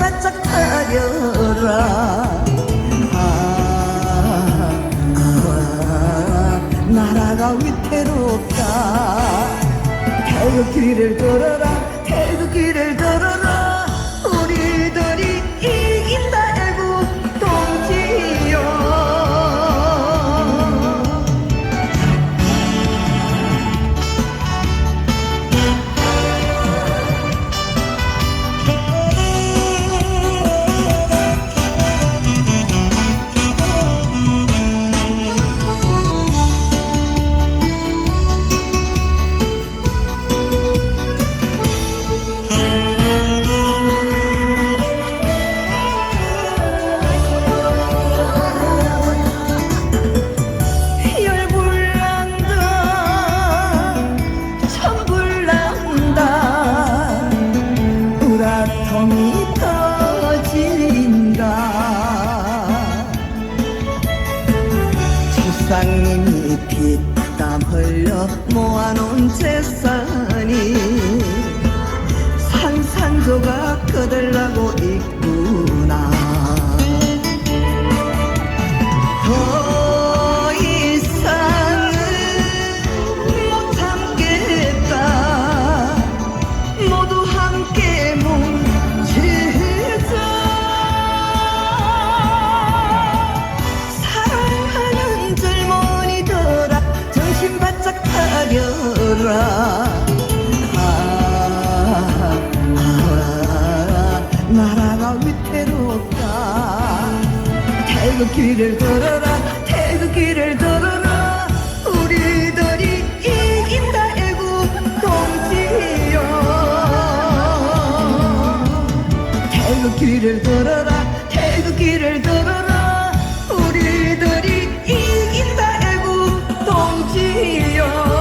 바짝 차려라 아, 아, 나라가 위태롭다. 태극기를 걸어라. 태극기를 걸어라 모아놓은 재산이 산산조각 거들나고 있구 아, 아, 아, 나라가 위태롭다. 태극기를 걸어라 태극기를 걸어라. 우리들이 이긴다 애국 동지여. 태극기를 걸어라 태극기를 걸어라. 우리들이 이긴다 애국 동지여.